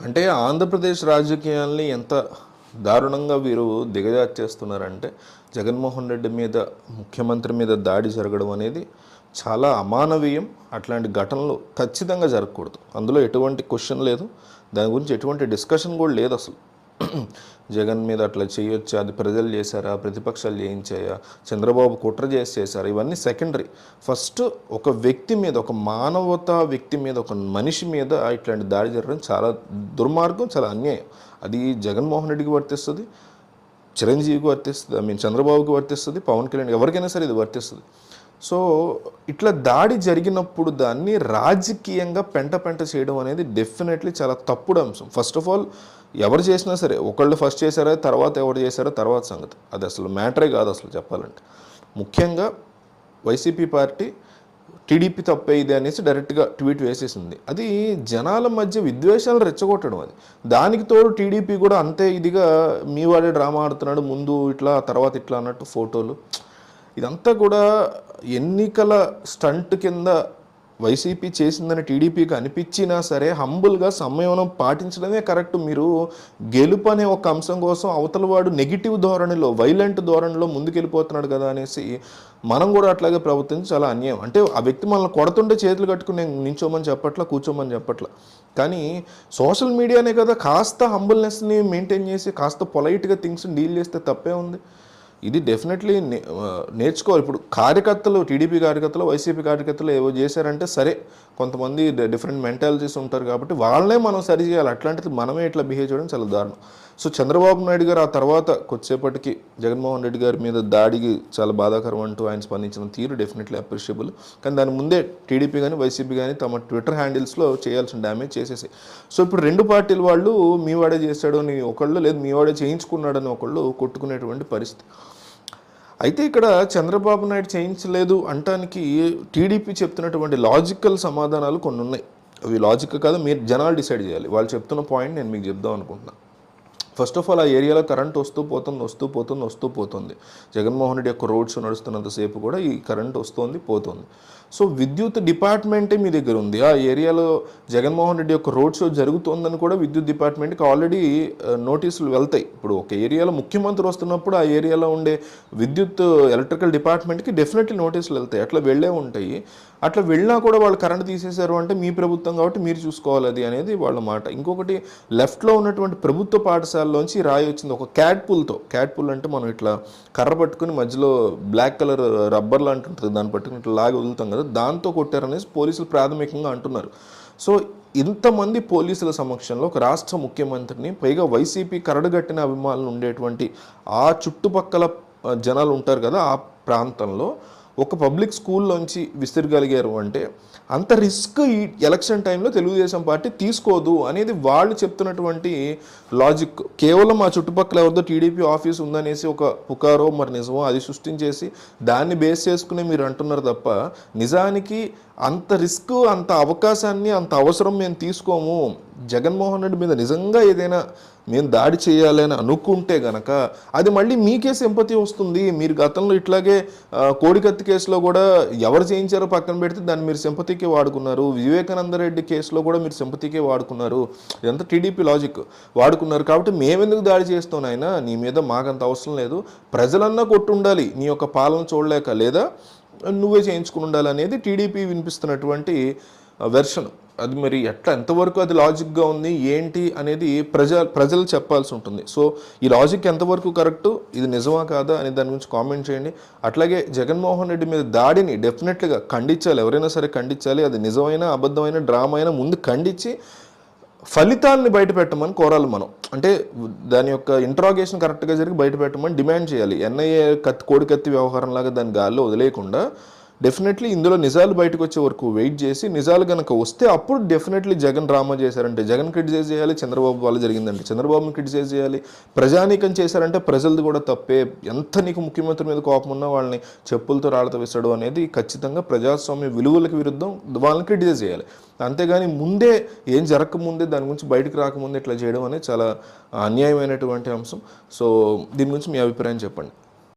అంటే ఆంధ్రప్రదేశ్ రాజకీయాల్ని ఎంత దారుణంగా వీరు దిగజార్చేస్తున్నారంటే జగన్మోహన్ రెడ్డి మీద ముఖ్యమంత్రి మీద దాడి జరగడం అనేది చాలా అమానవీయం. అట్లాంటి ఘటనలు ఖచ్చితంగా జరగకూడదు. అందులో ఎటువంటి క్వశ్చన్ లేదు. దాని గురించి ఎటువంటి డిస్కషన్ కూడా లేదు అసలు. జగన్ మీద అట్లా చేయొచ్చా? అది ప్రజలు చేశారా? ప్రతిపక్షాలు చేయించాయా? చంద్రబాబు కుట్ర చేసి చేశారా ఇవన్నీ సెకండరీ ఫస్ట్ ఒక వ్యక్తి మీద ఒక మానవతా వ్యక్తి మీద ఒక మనిషి మీద ఇట్లాంటి దాడి జరగడం చాలా దుర్మార్గం చాలా అన్యాయం. అది జగన్మోహన్ రెడ్డికి వర్తిస్తుంది చిరంజీవికి వర్తిస్తుంది ఐ మీన్ చంద్రబాబుకి వర్తిస్తుంది పవన్ కళ్యాణ్ ఎవరికైనా సరే ఇది వర్తిస్తుంది. సో ఇట్లా దాడి జరిగినప్పుడు దాన్ని రాజకీయంగా పెంట పెంట చేయడం అనేది డెఫినెట్లీ చాలా తప్పుడు అంశం. ఫస్ట్ ఆఫ్ ఆల్ ఎవరు చేసినా సరే ఒకళ్ళు ఫస్ట్ చేశారా తర్వాత ఎవరు చేశారో తర్వాత సంగతి. అది అసలు మ్యాటరే కాదు అసలు చెప్పాలంటే. ముఖ్యంగా వైసీపీ పార్టీ టీడీపీ తప్పే ఇది అనేసి డైరెక్ట్గా ట్వీట్ వేసేసింది. అది జనాల మధ్య విద్వేషాలు రెచ్చగొట్టడం అది. దానికి తోడు టీడీపీ కూడా అంతే ఇదిగా మీ వాడే డ్రామా ఆడుతున్నాడు ముందు ఇట్లా తర్వాత ఇట్లా అన్నట్టు ఫోటోలు. ఇదంతా కూడా ఎన్నికల స్టంట్ కింద వైసీపీ చేసిందని టీడీపీకి అనిపించినా సరే హంబుల్గా సంయమనం పాటించడమే కరెక్ట్. మీరు గెలుపు అనే ఒక అంశం కోసం అవతల వాడు నెగిటివ్ ధోరణిలో వైలెంట్ ధోరణిలో ముందుకెళ్ళిపోతున్నాడు కదా అనేసి మనం కూడా అట్లాగే ప్రవర్తించి చాలా అన్యాయం. అంటే ఆ వ్యక్తి మనల్ని కొడుతుంటే చేతులు కట్టుకుని నించోమని చెప్పట్లా కూర్చోమని చెప్పట్లా. కానీ సోషల్ మీడియానే కదా కాస్త హంబుల్నెస్ని మెయింటైన్ చేసి కాస్త పొలైట్గా థింగ్స్ని డీల్ చేస్తే తప్పే ఉంది. ఇది డెఫినెట్లీ నే- నేర్చుకోవాలి. ఇప్పుడు కార్యకర్తలు టీడీపీ కార్యకర్తలు వైసీపీ కార్యకర్తలు ఏవో చేశారంటే సరే కొంతమంది డిఫరెంట్ మెంటాలిటీస్ ఉంటారు కాబట్టి వాళ్ళనే మనం సరి చేయాలి. అట్లాంటిది మనమే ఇట్లా బిహేవ్ చేయడం చాలా దారుణం. సో చంద్రబాబు నాయుడు గారు ఆ తర్వాత కొద్దిసేపటికి జగన్మోహన్ రెడ్డి గారి మీద దాడికి చాలా బాధాకరం అంటూ ఆయన స్పందించిన తీరు డెఫినెట్లీ అప్రిషియబుల్ కానీ దాని ముందే టీడీపీ కానీ వైసీపీ కానీ తమ ట్విట్టర్ హ్యాండిల్స్లో చేయాల్సిన డ్యామేజ్ చేసేసాయి. సో ఇప్పుడు రెండు పార్టీల వాళ్ళు మీ వాడే చేశాడు అని ఒకళ్ళు లేదు మీ వాడే చేయించుకున్నాడని ఒకళ్ళు కొట్టుకునేటువంటి పరిస్థితి. అయితే ఇక్కడ చంద్రబాబు నాయుడు చేయించలేదు అంటానికి టీడీపీ చెప్తున్నటువంటి లాజికల్ సమాధానాలు కొన్ని ఉన్నాయి అవి లాజిక్ కాదు మీరు జనాలు డిసైడ్ చేయాలి. వాళ్ళు చెప్తున్న పాయింట్ నేను మీకు చెప్దాం అనుకుంటున్నాను ఫస్ట్ ఆఫ్ ఆల్ ఆ ఏరియాలో కరెంట్ వస్తూ పోతుంది వస్తూ పోతుంది వస్తూ పోతుంది. జగన్మోహన్ రెడ్డి యొక్క రోడ్స్ నడుస్తున్నంతసేపు కూడా ఈ కరెంట్ వస్తుంది పోతుంది. సో విద్యుత్ డిపార్ట్మెంటే మీ దగ్గర ఉంది? ఆ ఏరియాలో జగన్మోహన్ రెడ్డి యొక్క రోడ్ షో జరుగుతోందని కూడా విద్యుత్ డిపార్ట్మెంట్కి ఆల్రెడీ నోటీసులు వెళ్తాయి. ఇప్పుడు ఒక ఏరియాలో ముఖ్యమంత్రి వస్తున్నప్పుడు ఆ ఏరియాలో ఉండే విద్యుత్ ఎలక్ట్రికల్ డిపార్ట్మెంట్కి డెఫినెట్లీ నోటీసులు వెళ్తాయి. అట్లా వెళ్ళే ఉంటాయి. అట్లా వెళ్ళినా కూడా వాళ్ళు కరెంట్ తీసేశారు అంటే మీ ప్రభుత్వం కాబట్టి మీరు చూసుకోవాలి అది అనేది వాళ్ళ మాట. ఇంకొకటి లెఫ్ట్లో ఉన్నటువంటి ప్రభుత్వ పాఠశాలలోంచి రాయి వచ్చింది ఒక క్యాట్ పుల్తో. క్యాట్ పుల్ అంటే మనం ఇట్లా కర్ర పట్టుకుని మధ్యలో బ్లాక్ కలర్ రబ్బర్ లాంటి ఉంటుంది దాన్ని పట్టుకుని ఇట్లా లాగి వదులుతాం కదా దాంతో కొట్టారనేసి పోలీసులు ప్రాథమికంగా అంటున్నారు. సో ఇంతమంది పోలీసుల సమక్షంలో ఒక రాష్ట్ర ముఖ్యమంత్రిని పైగా వైసీపీ కరడుగట్టిన అభిమానులు ఉండేటువంటి ఆ చుట్టుపక్కల జనాలు ఉంటారు కదా ఆ ప్రాంతంలో ఒక పబ్లిక్ స్కూల్లోంచి విసిరగలిగారు అంటే అంత రిస్క్ ఈ ఎలక్షన్ టైంలో తెలుగుదేశం పార్టీ తీసుకోదు అనేది వాళ్ళు చెప్తున్నటువంటి లాజిక్. కేవలం ఆ చుట్టుపక్కల ఎవరిదో టీడీపీ ఆఫీస్ ఉందనేసి ఒక పుకారో మరి నిజమో అది సృష్టించేసి దాన్ని బేస్ చేసుకుని మీరు అంటున్నారు తప్ప నిజానికి అంత రిస్క్ అంత అవకాశాన్ని అంత అవసరం మేము తీసుకోము. జగన్మోహన్ రెడ్డి మీద నిజంగా ఏదైనా మేము దాడి చేయాలని అనుకుంటే గనక అది మళ్ళీ మీకే సింపతి వస్తుంది. మీరు గతంలో ఇట్లాగే కోడికత్తి కేసులో కూడా ఎవరు చేయించారో పక్కన పెడితే దాన్ని మీరు సింపతికే వాడుకున్నారు. వివేకానంద రెడ్డి కేసులో కూడా మీరు సింపతికే వాడుకున్నారు. ఇదంతా టీడీపీ లాజిక్. వాడుకున్నారు కాబట్టి మేమెందుకు దాడి చేస్తాం ఆయన నీ మీద మాకంత అవసరం లేదు. ప్రజలన్నా కొట్టుండాలి. నీ యొక్క పాలన చూడలేక లేదా నువ్వే చేయించుకుని ఉండాలి అనేది టీడీపీ వినిపిస్తున్నటువంటి వెర్షన్. అది మరి ఎట్లా ఎంతవరకు అది లాజిక్గా ఉంది ఏంటి అనేది ప్రజ ప్రజలు చెప్పాల్సి ఉంటుంది. సో ఈ లాజిక్ ఎంతవరకు కరెక్ట్ ఇది నిజమా కాదా అని దాని గురించి కామెంట్ చేయండి. అట్లాగే జగన్మోహన్ రెడ్డి మీద దాడిని డెఫినెట్గా ఖండించాలి. ఎవరైనా సరే ఖండించాలి. అది నిజమైన అబద్ధమైన డ్రామా అయినా ముందు ఖండించి ఫలితాలని బయట పెట్టమని కోరాలి మనం. అంటే దాని యొక్క ఇంట్రాగేషన్ కరెక్ట్గా జరిగి బయట పెట్టమని డిమాండ్ చేయాలి. ఎన్ఐఏ కత్తి కోడి కత్తి వ్యవహారం లాగా దాని గాల్లో వదిలేయకుండా డెఫినెట్లీ ఇందులో నిజాలు బయటకు వచ్చే వరకు వెయిట్ చేసి నిజాలు కనుక వస్తే అప్పుడు డెఫినెట్లీ జగన్ డ్రామా చేశారంటే జగన్ క్రిటిసైజ్ చేయాలి చంద్రబాబు వాళ్ళు జరిగిందంటే. చంద్రబాబుని క్రిటిసైజ్ చేయాలి ప్రజానీకం చేశారంటే ప్రజలది కూడా తప్పే. ఎంత నీకు ముఖ్యమంత్రి మీద కోపం ఉన్నా వాళ్ళని చెప్పులతో రాళ్ళతో విసడు అనేది ఖచ్చితంగా ప్రజాస్వామ్య విలువలకు విరుద్ధం. వాళ్ళని క్రిటిసైజ్ చేయాలి. అంతేగాని ముందే ఏం జరగకముందే దాని గురించి బయటకు రాకముందే ఇట్లా చేయడం అనేది చాలా అన్యాయమైనటువంటి అంశం. సో దీని గురించి మీ అభిప్రాయం చెప్పండి.